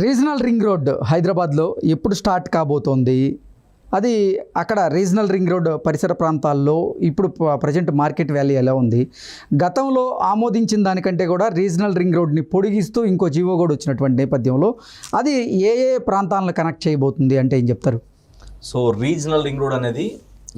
Regional ring road హైదరాబాద్లో ఎప్పుడు start కాబోతోంది? అది అక్కడ రీజనల్ రింగ్ రోడ్ పరిసర ప్రాంతాల్లో ఇప్పుడు ప్రజెంట్ మార్కెట్ వాల్యూ ఎలా ఉంది? గతంలో ఆమోదించిన దానికంటే కూడా రీజనల్ రింగ్ రోడ్ని పొడిగిస్తూ ఇంకో జీవో కూడా వచ్చినటువంటి నేపథ్యంలో అది ఏ ఏ ప్రాంతాలను కనెక్ట్ చేయబోతుంది అంటే ఏం చెప్తారు? సో రీజనల్ రింగ్ రోడ్ అనేది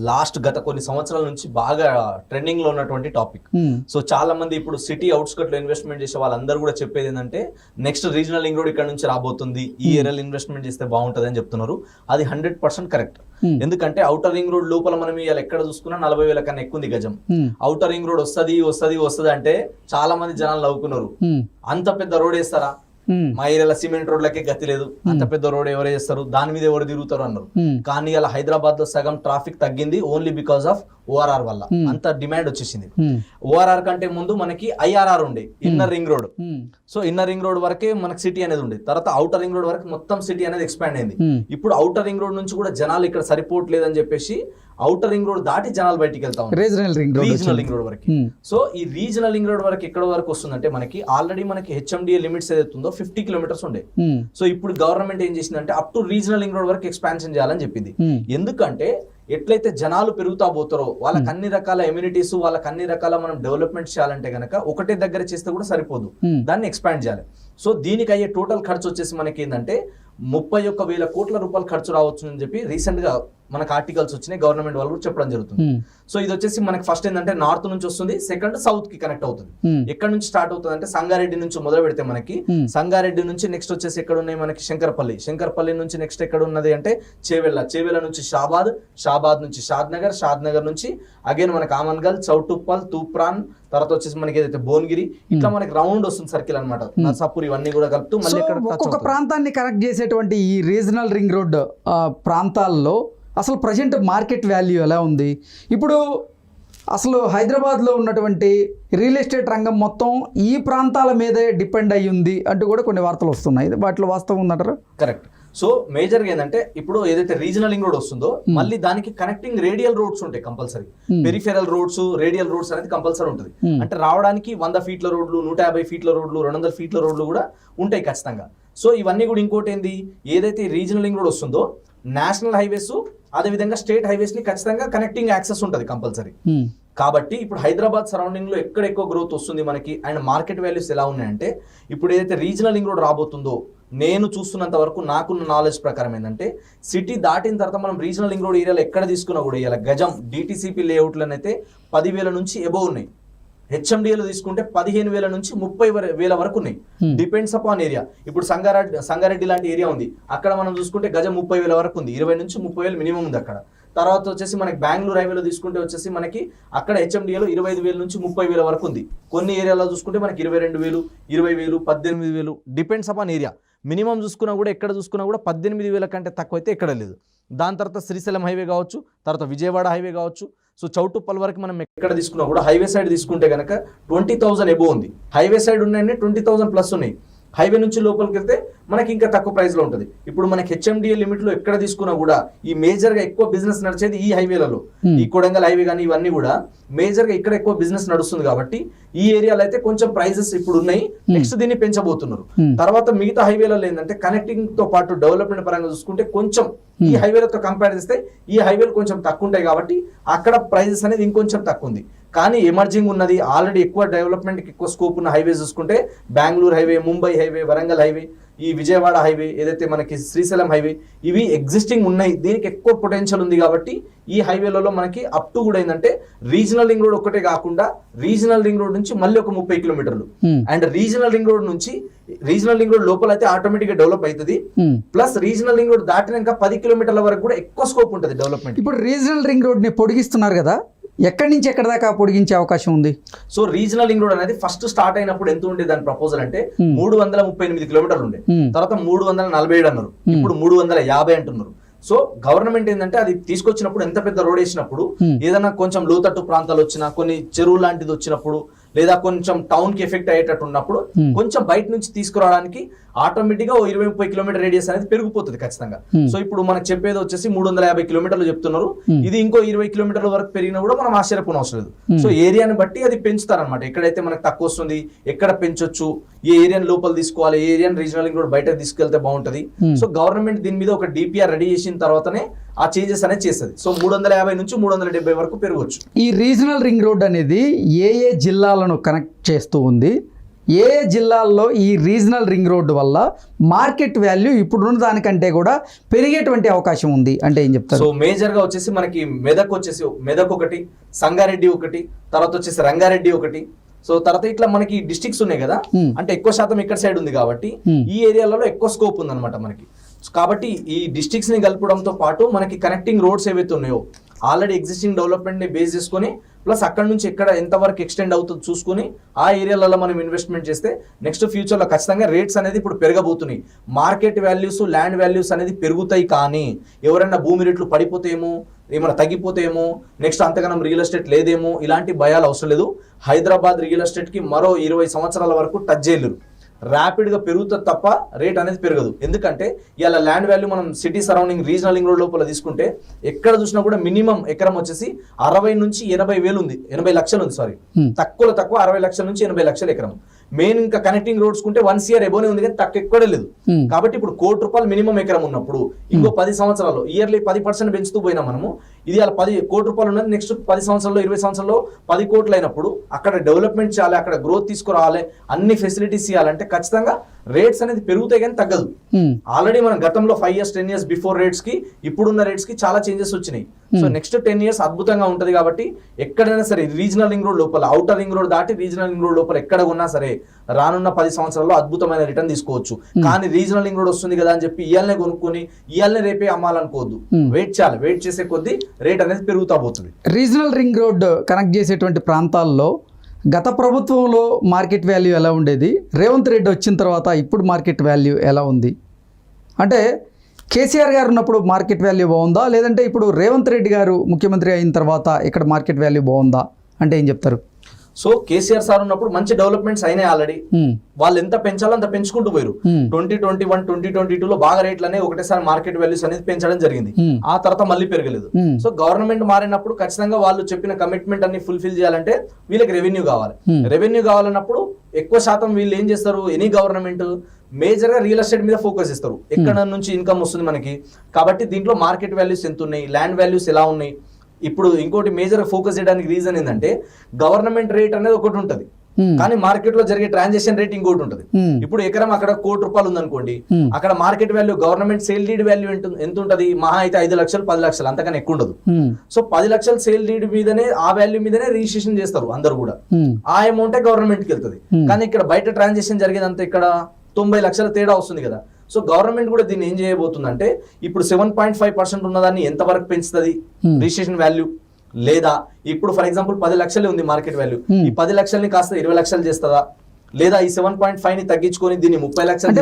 లాస్ట్ గత కొన్ని సంవత్సరాల నుంచి బాగా ట్రెండింగ్లో ఉన్నటువంటి టాపిక్ Hmm. సో చాలా మంది ఇప్పుడు సిటీ అవుట్స్కట్లో ఇన్వెస్ట్మెంట్ చేసే వాళ్ళందరూ కూడా చెప్పేది ఏంటంటే నెక్స్ట్ రీజనల్ రింగ్ రోడ్ ఇక్కడ నుంచి రాబోతుంది ఈ ఏరియాలో ఇన్వెస్ట్మెంట్ చేస్తే బాగుంటుంది అని చెప్తున్నారు అది హండ్రెడ్ పర్సెంట్ కరెక్ట్ Hmm. ఎందుకంటే అవుటర్ రింగ్ రోడ్ లోపల మనం ఇవాళ ఎక్కడ చూసుకున్నా నలభై వేల కన్నా ఎక్కువ ఉంది గజం Hmm. అవుటర్ రింగ్ రోడ్ వస్తది వస్తది వస్తది అంటే చాలా మంది జనాలు నవ్వుకున్నారు Hmm. అంత పెద్ద రోడ్ వేస్తారా Hmm. మా ఏరియాలో సిమెంట్ రోడ్లకే గతి లేదు. అంత పెద్ద రోడ్ ఎవరు చేస్తారు దాని మీద ఎవరు తిరుగుతారు అన్నారు. కానీ అలా హైదరాబాద్లో సగం ట్రాఫిక్ తగ్గింది ఓన్లీ బికాస్ ఆఫ్ ఓఆర్ఆర్ వల్ల. అంత డిమాండ్ వచ్చేసింది. ఓఆర్ఆర్ కంటే ముందు మనకి ఐఆర్ఆర్ ఉండే inner ring road. So inner ring road వరకే మనకి సిటీ అనేది ఉండేది తర్వాత అవుటర్ రింగ్ రోడ్ వరకు మొత్తం సిటీ అనేది ఎక్స్పాండ్ అయింది. ఇప్పుడు అవుటర్ రింగ్ రోడ్ నుంచి కూడా జనాలు ఇక్కడ సరిపోవట్లేదని చెప్పేసి అవుటర్ రింగ్ రోడ్ దాటి జనాలు బయటికి వెళ్తా ఉన్నారు regional ring road regional ring road వరకు Hmm. సో ఈ రీజనల్ రింగ్ రోడ్ వరకు ఎక్కడ వరకు వస్తుందంటే మనకి ఆల్రెడీ మనకి హెచ్ఎండిఏ లిమిట్స్ ఏదైతే ఉందో ఫిఫ్టీ కిలోమీటర్స్ ఉండే Hmm. సో ఇప్పుడు గవర్నమెంట్ ఏం చేసిందంటే up to regional ring road వరకు ఎక్స్పాన్షన్ చేయాలని చెప్పింది Hmm. ఎందుకంటే ఎట్లయితే జనాలు పెరుగుతా పోతారో వాళ్ళకి అన్ని రకాల ఎమ్యూనిటీస్ వాళ్ళకి అన్ని రకాల మనం డెవలప్మెంట్ చేయాలంటే గనక ఒకటే దగ్గర చేస్తే కూడా సరిపోదు Hmm. దాన్ని ఎక్స్పాండ్ చేయాలి సో దీనికి అయ్యే టోటల్ ఖర్చు వచ్చేసి మనకి ఏంటంటే ముప్పై ఒక్క వేల కోట్ల రూపాయలు ఖర్చు రావచ్చు అని చెప్పి రీసెంట్గా మనకు ఆర్టికల్స్ వచ్చినాయి గవర్నమెంట్ వాళ్ళు కూడా చెప్పడం జరుగుతుంది Hmm. సో ఇది వచ్చేసి మనకి ఫస్ట్ ఏంటంటే నార్త్ నుంచి వస్తుంది సెకండ్ సౌత్కి కనెక్ట్ అవుతుంది Hmm. ఎక్కడ నుంచి స్టార్ట్ అవుతుంది అంటే సంగారెడ్డి నుంచి మొదలు పెడితే మనకి Hmm. సంగారెడ్డి నుంచి నెక్స్ట్ వచ్చేసి ఎక్కడ ఉన్నాయి మనకి శంకరపల్లి శంకరపల్లి నుంచి నెక్స్ట్ ఎక్కడ ఉన్నది అంటే చేవెళ్ళ చేవెళ్ళ నుంచి షాబాద్ షాబాద్ నుంచి షాద్ నగర్ షాద్ నగర్ నుంచి అగైన్ మనకి ఆమన్గల్ చౌటుప్పల్ తూప్రాన్ తర్వాత వచ్చేసి మనకి ఏదైతే భువనగిరి ఇట్లా మనకి రౌండ్ వస్తుంది సర్కిల్ అనమాట నర్సాపూర్ ఇవన్నీ కూడా కలుపుతూ మళ్ళీ ఒక్కొక్క అవుతుంది. ప్రాంతాన్ని కనెక్ట్ చేసేటువంటి ఈ రీజనల్ రింగ్ రోడ్ ప్రాంతాల్లో అసలు ప్రజెంట్ మార్కెట్ వాల్యూ ఎలా ఉంది? ఇప్పుడు అసలు హైదరాబాద్లో ఉన్నటువంటి రియల్ ఎస్టేట్ రంగం మొత్తం ఈ ప్రాంతాల మీదే డిపెండ్ అయ్యి ఉంది అంటూ కూడా కొన్ని వార్తలు వస్తున్నాయి. వాటిలో వాస్తవం ఉందంటారా? కరెక్ట్. సో మేజర్గా ఏంటంటే ఇప్పుడు ఏదైతే రీజనల్ రింగ్ రోడ్ వస్తుందో మళ్ళీ దానికి కనెక్టింగ్ రేడియల్ రోడ్స్ ఉంటాయి compulsory peripheral roads radial roads అనేది కంపల్సరీ ఉంటుంది. అంటే రావడానికి వంద ఫీట్ల రోడ్లు నూట యాభై ఫీట్ల రోడ్లు రెండు వందల ఫీట్ల రోడ్లు కూడా ఉంటాయి ఖచ్చితంగా. సో ఇవన్నీ కూడా ఇంకోటి ఏంది? ఏదైతే రీజనల్ రింగ్ రోడ్ వస్తుందో నేషనల్ హైవేస్ అదేవిధంగా స్టేట్ హైవేస్ని ఖచ్చితంగా కనెక్టింగ్ యాక్సెస్ ఉంటుంది కంపల్సరీ. Hmm. కాబట్టి ఇప్పుడు హైదరాబాద్ సరౌండింగ్లో ఎక్కడ ఎక్కువ గ్రోత్ వస్తుంది మనకి? అండ్ మార్కెట్ వాల్యూస్ ఎలా ఉన్నాయంటే ఇప్పుడు ఏదైతే రీజనల్ రింగ్ రోడ్ రాబోతుందో నేను చూస్తున్నంత వరకు నాకున్న నాలెడ్జ్ ప్రకారం ఏంటంటే సిటీ దాటిన తర్వాత మనం రీజనల్ రింగ్ రోడ్ ఏరియాలో ఎక్కడ తీసుకున్నా కూడా ఇలా గజం డిటీసీపీ లేఅవుట్లనైతే పదివేల నుంచి ఎబో ఉన్నాయి. హెచ్ఎండిఏలో తీసుకుంటే పదిహేను వేల నుంచి ముప్పై వేల వరకు ఉన్నాయి. డిపెండ్స్ అపాన్ ఏరియా ఇప్పుడు సంగారెడ్డి సంగారెడ్డి లాంటి ఏరియా ఉంది. అక్కడ మనం చూసుకుంటే గజం ముప్పై వేల వరకు ఉంది. ఇరవై నుంచి ముప్పై వేలు మినిమం ఉంది అక్కడ. తర్వాత వచ్చేసి మనకి బెంగళూరు హైవేలో తీసుకుంటే వచ్చేసి మనకి అక్కడ హెచ్ఎండిఏలో ఇరవై ఐదు వేల నుంచి ముప్పై వేల వరకు ఉంది. కొన్ని ఏరియాలో చూసుకుంటే మనకి ఇరవై రెండు వేలు ఇరవై వేలు పద్దెనిమిది వేలు డిపెండ్స్ అపాన్ ఏరియా మినిమం చూసుకున్నా కూడా ఎక్కడ చూసుకున్నా కూడా పద్దెనిమిది వేల కంటే తక్కువ అయితే ఎక్కడ లేదు. దాని తర్వాత శ్రీశైలం హైవే కావచ్చు తర్వాత విజయవాడ హైవే కావచ్చు సో చౌటుప్పల్ వరకు మనం ఎక్కడ తీసుకున్నా కూడా హైవే సైడ్ తీసుకుంటే కనుక ట్వంటీ థౌసండ్ ఎబో ఉంది. హైవే సైడ్ ఉన్నాయండి ట్వంటీ థౌసండ్ ప్లస్ ఉన్నాయి. హైవే నుంచి లోపలికి వెళ్తే మనకి ఇంకా తక్కువ ప్రైస్లో ఉంటుంది. ఇప్పుడు మనకి హెచ్ఎండిఏ లిమిట్లో ఎక్కడ తీసుకున్నా కూడా ఈ మేజర్గా ఎక్కువ బిజినెస్ నడిచేది ఈ హైవేలలో. ఈ కొడంగల్ హైవే కానీ ఇవన్నీ కూడా మేజర్గా ఇక్కడ ఎక్కువ బిజినెస్ నడుస్తుంది కాబట్టి ఈ ఏరియాలో అయితే కొంచెం ప్రైజెస్ ఇప్పుడు ఉన్నాయి. నెక్స్ట్ దీన్ని పెంచబోతున్నారు. తర్వాత మిగతా హైవేలలో ఏంటంటే కనెక్టింగ్తో పాటు డెవలప్మెంట్ పరంగా చూసుకుంటే కొంచెం ఈ హైవేలతో కంపేర్ చేస్తే ఈ హైవేలు కొంచెం తక్కువ ఉంటాయి కాబట్టి అక్కడ ప్రైజెస్ అనేది ఇంకొంచెం తక్కువ ఉంది. కానీ ఎమర్జింగ్ ఉన్నది. ఆల్రెడీ ఎక్కువ డెవలప్మెంట్ ఎక్కువ స్కోప్ ఉన్న హైవే చూసుకుంటే Bengaluru highway Mumbai highway Warangal highway ఈ విజయవాడ హైవే ఏదైతే మనకి శ్రీశైలం హైవే ఇవి ఎగ్జిస్టింగ్ ఉన్నాయి. దీనికి ఎక్కువ పొటెన్షియల్ ఉంది కాబట్టి ఈ హైవేలలో మనకి అప్ టు కూడా ఏంటంటే రీజనల్ రింగ్ రోడ్ ఒకటే కాకుండా రీజనల్ రింగ్ రోడ్ నుంచి మళ్ళీ ఒక ముప్పై కిలోమీటర్లు. అండ్ రీజనల్ రింగ్ రోడ్ నుంచి రీజనల్ రింగ్ రోడ్ లోపల అయితే ఆటోమేటిక్గా డెవలప్ అవుతుంది. ప్లస్ రీజనల్ రింగ్ రోడ్ దాటినాక పది కిలోమీటర్ల వరకు కూడా ఎక్కువ స్కోప్ ఉంటుంది డెవలప్మెంట్ ఇప్పుడు రీజనల్ రింగ్ రోడ్ని పొడిగిస్తున్నారు కదా. ఎక్కడి నుంచి ఎక్కడి దాకా పొడిగించే అవకాశం ఉంది సో రీజనల్ రింగ్ రోడ్ అనేది ఫస్ట్ స్టార్ట్ అయినప్పుడు ఎంత ఉండే దాని ప్రపోజల్ అంటే Hmm. మూడు వందల ముప్పై ఎనిమిది కిలోమీటర్లు ఉండే Hmm. తర్వాత మూడు వందల నలభై ఏడు అన్నారు ఇప్పుడు మూడు వందల యాభై అంటున్నారు సో గవర్నమెంట్ ఏంటంటే అది తీసుకొచ్చినప్పుడు ఎంత పెద్ద రోడ్ వేసినప్పుడు Hmm. ఏదైనా కొంచెం లోతట్టు ప్రాంతాలు వచ్చినా కొన్ని చెరువు లాంటిది వచ్చినప్పుడు లేదా కొంచెం టౌన్కి ఎఫెక్ట్ అయ్యేటట్టు ఉన్నప్పుడు. కొంచెం బయట నుంచి తీసుకురావడానికి ఆటోమేటిక్గా ఇరవై ముప్పై కిలోమీటర్ రేడియస్ అనేది పెరిగిపోతుంది ఖచ్చితంగా. సో ఇప్పుడు మనకు చెప్పేది వచ్చేసి మూడు వందల యాభై కిలోమీటర్లు చెప్తున్నారు. ఇది ఇంకో ఇరవై కిలోమీటర్ల వరకు పెరిగినా కూడా మనం ఆశ్చర్యపోన అవసరం లేదు. సో ఏరియాని బట్టి అది పెంచుతారనమాట ఎక్కడైతే మనకు తక్కువ వస్తుంది ఎక్కడ పెంచొచ్చు ఏ ఏరియాని లోపల తీసుకోవాలి ఏ ఏరియాని రీజనల్ కూడా బయట తీసుకెళ్తే బాగుంటది. సో గవర్నమెంట్ దీని మీద ఒక డిపిఆర్ రెడీ చేసిన తర్వాతనే ఆ చేంజెస్ అనేది చేస్తుంది. సో మూడు వందల యాభై నుంచి మూడు వందల డెబ్బై వరకు పెరగవచ్చు ఈ రీజనల్ రింగ్ రోడ్ అనేది ఏ ఏ జిల్లాలను కనెక్ట్ చేస్తూ ఉంది? ఏ ఏ జిల్లాల్లో ఈ రీజనల్ రింగ్ రోడ్డు వల్ల మార్కెట్ వాల్యూ ఇప్పుడున్న దానికంటే కూడా పెరిగేటువంటి అవకాశం ఉంది అంటే ఏం చెప్తారు? సో మేజర్గా వచ్చేసి మనకి మెదక్ వచ్చేసి మెదక్ ఒకటి సంగారెడ్డి ఒకటి తర్వాత వచ్చేసి రంగారెడ్డి ఒకటి సో తర్వాత ఇట్లా మనకి డిస్ట్రిక్ట్స్ ఉన్నాయి కదా. అంటే ఎక్కువ శాతం ఇక్కడ సైడ్ ఉంది కాబట్టి. ఈ ఏరియాలలో ఎక్కువ స్కోప్ ఉందన్నమాట మనకి సో కాబట్టి ఈ డిస్ట్రిక్ట్స్ని కలపడంతో పాటు మనకి కనెక్టింగ్ రోడ్స్ ఏవైతే ఉన్నాయో ఆల్రెడీ ఎగ్జిస్టింగ్ డెవలప్మెంట్ని బేస్ చేసుకొని ప్లస్ అక్కడ నుంచి ఎక్కడ ఎంతవరకు ఎక్స్టెండ్ అవుతుంది చూసుకొని ఆ ఏరియాలలో మనం ఇన్వెస్ట్మెంట్ చేస్తే నెక్స్ట్ ఫ్యూచర్లో ఖచ్చితంగా రేట్స్ అనేది ఇప్పుడు పెరగబోతున్నాయి. మార్కెట్ వాల్యూస్ ల్యాండ్ వాల్యూస్ అనేది పెరుగుతాయి కానీ ఎవరైనా భూమి రేట్లు పడిపోతేమో ఏమైనా తగ్గిపోతేమో నెక్స్ట్ అంతగానం రియల్ ఎస్టేట్ లేదేమో ఇలాంటి భయాలు అవసరం లేదు. హైదరాబాద్ రియల్ ఎస్టేట్కి మరో ఇరవై సంవత్సరాల వరకు టచ్ చేయలేరు. ర్యాపిడ్గా పెరుగుతుంది తప్ప రేట్ అనేది పెరగదు. ఎందుకంటే ఇవాళ ల్యాండ్ వాల్యూ మనం city surrounding regional link road లోపల తీసుకుంటే ఎక్కడ చూసినా కూడా మినిమం ఎకరం వచ్చేసి అరవై నుంచి ఎనభై వేలు ఉంది. ఎనభై లక్షలు ఉంది సారీ Hmm. తక్కువలో తక్కువ అరవై లక్షల నుంచి ఎనభై లక్షల ఎకరం. మెయిన్ ఇంకా కనెక్టింగ్ రోడ్స్ కుంటే వన్ సిఆర్ ఎబోనే ఉంది కానీ తక్కువ ఎక్కడ లేదు. Hmm. కాబట్టి ఇప్పుడు కోటి రూపాయలు మినిమం ఎకరం ఉన్నప్పుడు ఇంకో పది సంవత్సరాలు ఇయర్లీ పది పర్సెంట్ పెంచుతూ పోయినా మనము. ఇది అలా పది కోటి రూపాయలు ఉన్నది. నెక్స్ట్ పది సంవత్సరాల్లో ఇరవై సంవత్సరాల్లో పది కోట్లు అయినప్పుడు అక్కడ డెవలప్మెంట్ చేయాలి అక్కడ గ్రోత్ తీసుకురావాలి అన్ని ఫెసిలిటీస్ ఇవ్వాలంటే ఖచ్చితంగా రేట్స్ అనేది పెరుగుతాయి కానీ తగ్గదు. Hmm. ఆల్రెడీ మనం గతంలో five years ten years before రేట్స్కి ఇప్పుడున్న రేట్స్కి చాలా చేంజెస్ వచ్చినాయి. సో నెక్స్ట్ టెన్ ఇయర్స్ అద్భుతంగా ఉంటది కాబట్టి ఎక్కడైనా సరే రీజనల్ రింగ్ రోడ్ లోపల అవుటర్ రింగ్ రోడ్ దాటి రీజనల్ రింగ్ రోడ్ లోపల ఎక్కడ ఉన్నా సరే రానున్న పది సంవత్సరాల్లో అద్భుతమైన రిటర్న్ తీసుకోవచ్చు. కానీ రీజనల్ రింగ్ రోడ్ వస్తుంది కదా అని చెప్పి ఇయాలనే కొనుక్కొని ఇయాలనే రేపే అమ్మాలనుకోవద్దు. Hmm. వెయిట్ చేయాలి. వెయిట్ చేసే కొద్దీ రేట్ అనేది పెరుగుతా పోతుంది. రీజనల్ రింగ్ రోడ్ కనెక్ట్ చేసేటువంటి ప్రాంతాల్లో గత ప్రభుత్వంలో మార్కెట్ వాల్యూ ఎలా ఉండేది? రేవంత్ రెడ్డి వచ్చిన తర్వాత ఇప్పుడు మార్కెట్ వాల్యూ ఎలా ఉంది? అంటే కేసీఆర్ గారు ఉన్నప్పుడు మార్కెట్ వాల్యూ బాగుందా? లేదంటే ఇప్పుడు రేవంత్ రెడ్డి గారు ముఖ్యమంత్రి అయిన తర్వాత ఇక్కడ మార్కెట్ వాల్యూ బాగుందా? అంటే ఏం చెప్తారు? సో కేసీఆర్ సార్ ఉన్నప్పుడు మంచి డెవలప్మెంట్స్ అయినాయి ఆల్రెడీ. వాళ్ళు ఎంత పెంచాలో అంత పెంచుకుంటూ పోయారు. Twenty twenty one twenty twenty two లో బాగా రేట్లు అనేవి ఒకటేసారి మార్కెట్ వాల్యూస్ అనేది పెంచడం జరిగింది. ఆ తర్వాత మళ్ళీ పెరగలేదు. సో గవర్నమెంట్ మారినప్పుడు ఖచ్చితంగా వాళ్ళు చెప్పిన కమిట్మెంట్ అన్ని ఫుల్ఫిల్ చేయాలంటే వీళ్ళకి రెవెన్యూ కావాలి. రెవెన్యూ కావాలన్నప్పుడు ఎక్కువ శాతం వీళ్ళు ఏం చేస్తారు? ఎనీ గవర్నమెంట్ మేజర్గా రియల్ ఎస్టేట్ మీద ఫోకస్ చేస్తారు. ఎక్కడ నుంచి ఇన్కమ్ వస్తుంది మనకి? కాబట్టి దీంట్లో మార్కెట్ వాల్యూస్ ఎంత ఉన్నాయి? ల్యాండ్ వాల్యూస్ ఎలా ఉన్నాయి? ఇప్పుడు ఇంకోటి మేజర్ ఫోకస్ చేయడానికి రీజన్ ఏంటంటే గవర్నమెంట్ రేట్ అనేది ఒకటి ఉంటుంది Hmm. కానీ మార్కెట్లో జరిగే ట్రాన్సాక్షన్ రేట్ ఇంకోటి ఉంటుంది Hmm. ఇప్పుడు ఎకరం అక్కడ కోటి రూపాయలు ఉందనుకోండి Hmm. అక్కడ market value government sale deed value ఎంత ఉంటుంది మహా అయితే ఐదు లక్షలు పది లక్షలు అంతకన్నా ఎక్కువ ఉండదు. సో పది లక్షలు సేల్ డీడ్ మీదనే ఆ వాల్యూ మీదనే రిజిస్ట్రేషన్ చేస్తారు అందరు కూడా. ఆ అమౌంటే గవర్నమెంట్కి వెళ్తుంది. కానీ ఇక్కడ బయట ట్రాన్సాక్షన్ జరిగేదంతా ఇక్కడ తొంభై లక్షల తేడా వస్తుంది కదా సో గవర్నమెంట్ కూడా దీన్ని ఏం చేయబోతుందంటే ఇప్పుడు సెవెన్ పాయింట్ ఫైవ్ పర్సెంట్ ఉన్నదాన్ని ఎంత వరకు పెంచుతుంది. రిజిస్ట్రేషన్ వాల్యూ లేదా ఇప్పుడు ఫర్ ఎగ్జాంపుల్ పది లక్షలే ఉంది మార్కెట్ వాల్యూ. ఈ పది లక్షల్ని కాస్త ఇరవై లక్షలు చేస్తుందా? లేదా ఈ సెవెన్ పాయింట్ ఫైవ్ని తగ్గించుకొని దీన్ని ముప్పై లక్షలు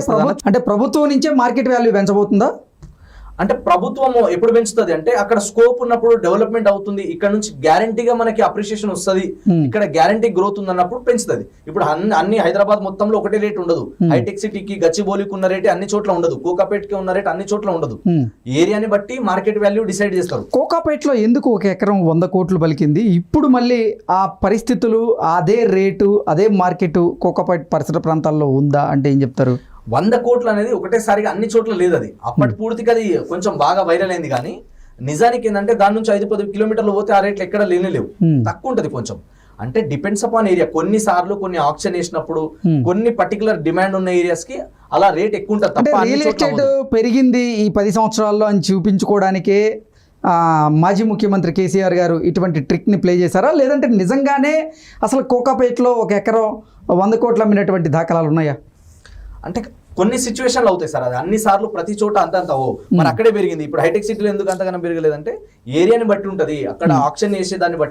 అంటే ప్రభుత్వం నుంచే మార్కెట్ వాల్యూ పెంచబోతుందా? అంటే ప్రభుత్వం ఎప్పుడు పెంచుతుంది అంటే అక్కడ స్కోప్ ఉన్నప్పుడు డెవలప్మెంట్ అవుతుంది. ఇక్కడ నుంచి గ్యారంటీగా మనకి అప్రిషియేషన్ వస్తుంది. Hmm. ఇక్కడ గ్యారంటీ గ్రోత్ ఉందన్నప్పుడు పెంచుతుంది. ఇప్పుడు అన్ని అన్ని హైదరాబాద్ మొత్తంలో ఒకటే రేట్ ఉండదు. హైటెక్ సిటీకి గచ్చిబౌలికి ఉన్న రేట్ అన్ని చోట్ల ఉండదు. కోకాపేట్కి ఉన్న రేట్ అన్ని చోట్ల ఉండదు. హ్మ్. ఏరియాని బట్టి మార్కెట్ వాల్యూ డిసైడ్ చేస్తారు. కోకాపేటలో ఎందుకు ఒక ఎకరం వంద కోట్లు పలికింది? ఇప్పుడు మళ్ళీ ఆ పరిస్థితులు అదే రేటు అదే మార్కెట్ కోకాపేట పరిసర ప్రాంతాల్లో ఉందా అంటే ఏం చెప్తారు? వంద కోట్లు అనేది ఒకటేసారిగా అన్ని చోట్ల లేదు అది అప్పటి పూర్తికి అది కొంచెం బాగా వైరల్ అయింది కానీ నిజానికి ఏంటంటే దాని నుంచి ఐదు పది కిలోమీటర్లు పోతే ఆ రేట్లు ఎక్కడ లేనే లేవు. Hmm. తక్కువ ఉంటది కొంచెం. అంటే డిపెండ్స్ అపాన్ ఏరియా కొన్ని సార్లు కొన్ని ఆప్షన్ వేసినప్పుడు Hmm. కొన్ని పర్టికులర్ డిమాండ్ ఉన్న ఏరియాస్కి అలా రేట్ ఎక్కువ ఉంటుంది తప్ప రియల్ ఎస్టేట్. పెరిగింది ఈ పది సంవత్సరాల్లో అని చూపించుకోవడానికే ఆ, మాజీ ముఖ్యమంత్రి కేసీఆర్ గారు ఇటువంటి ట్రిక్ని ప్లే చేశారా? లేదంటే నిజంగానే అసలు కోకాపేటలో ఒక ఎకరం వంద కోట్లు అమ్మినటువంటి దాఖలాలు ఉన్నాయా? అంటే కొన్ని సిచ్యువేషన్లు అవుతాయి సార్. అది అన్ని సార్లు ప్రతి చోట అంత అంత ఓ మరి అక్కడే పెరిగింది. ఇప్పుడు హైటెక్ సిటీలో ఎందుకు అంతగానో పెరగలేదంటే ఏరియాని బట్టి ఉంటది. అక్కడ ఆప్షన్ వేసే దాన్ని బట్టి